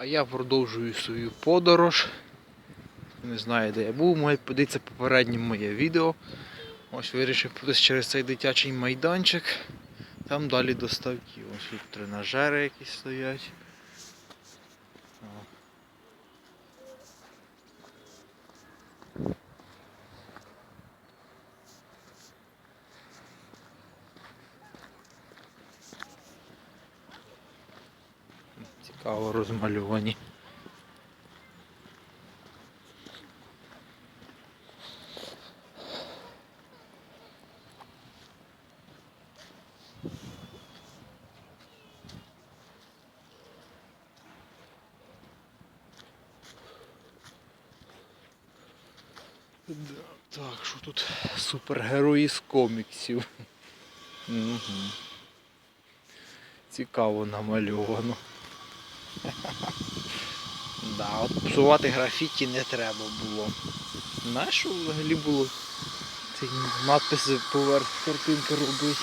А я продовжую свою подорож. Не знаю, де я був, має подивитися попереднє моє відео. Ось вирішив подивитися через цей дитячий майданчик. Там далі до ставків. Ось тут тренажери якісь стоять. Цікаво розмальовані. Так, що тут супергерої з коміксів. Угу. Цікаво намальовано. Да, от псувати графіті не треба було. Нащо взагалі було ці надписи поверх картинки робити?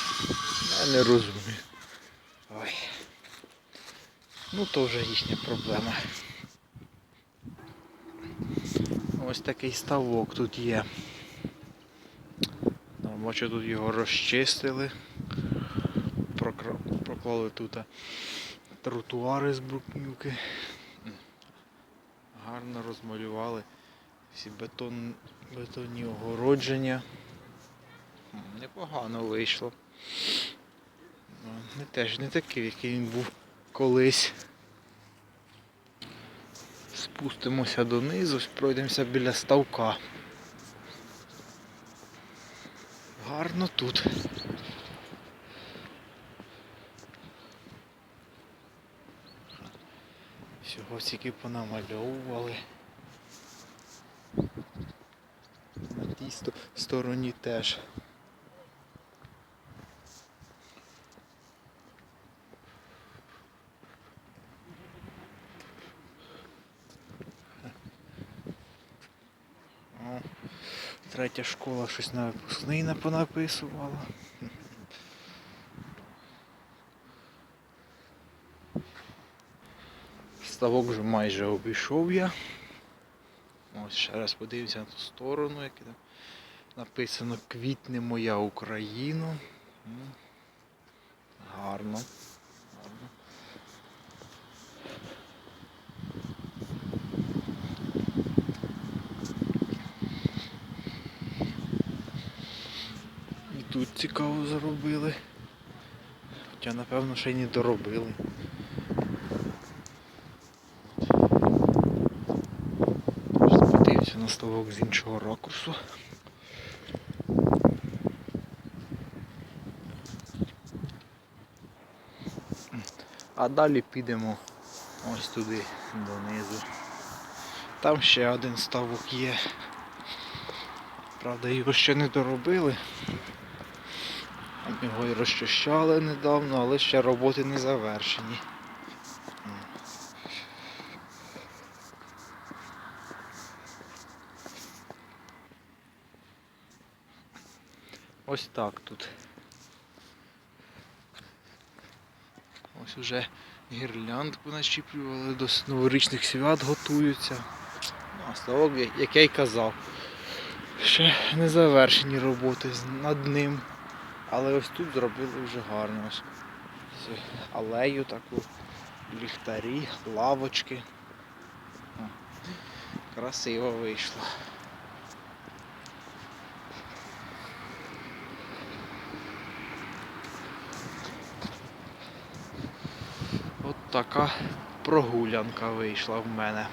Я не розумію. Ой. Ну то вже їхня проблема. Ось такий ставок тут є. Бачу, тут його розчистили. Проклали тут тротуари з брукнюки. Гарно розмалювали всі бетон, бетонні огородження. Непогано вийшло. Ну, Не теж не такий, який він був колись. Спустимося донизу, пройдемося біля ставка. Гарно тут. Всього стільки понамальовували. На тій стороні теж. Третя школа щось на випускний не Ставок вже майже обійшов я. Ось ще раз подивився на ту сторону, як там написано Квітне моя Україна. Гарно. Гарно. І тут цікаво заробили. Хоча напевно ще й не доробили. Зараз Подивимося на ставок з іншого ракурсу. А далі підемо ось туди донизу. Там ще один ставок є. Правда, його ще не доробили. Його і розчищали недавно, але ще роботи не завершені. Ось так тут. Ось уже гірляндку начіплювали, до новорічних свят готуються. Ну, а ставок, як я й казав, ще не завершені роботи над ним. Але ось тут зробили вже гарно. Ось алею таку, ліхтарі, лавочки. Красиво вийшло. От така прогулянка вийшла в мене.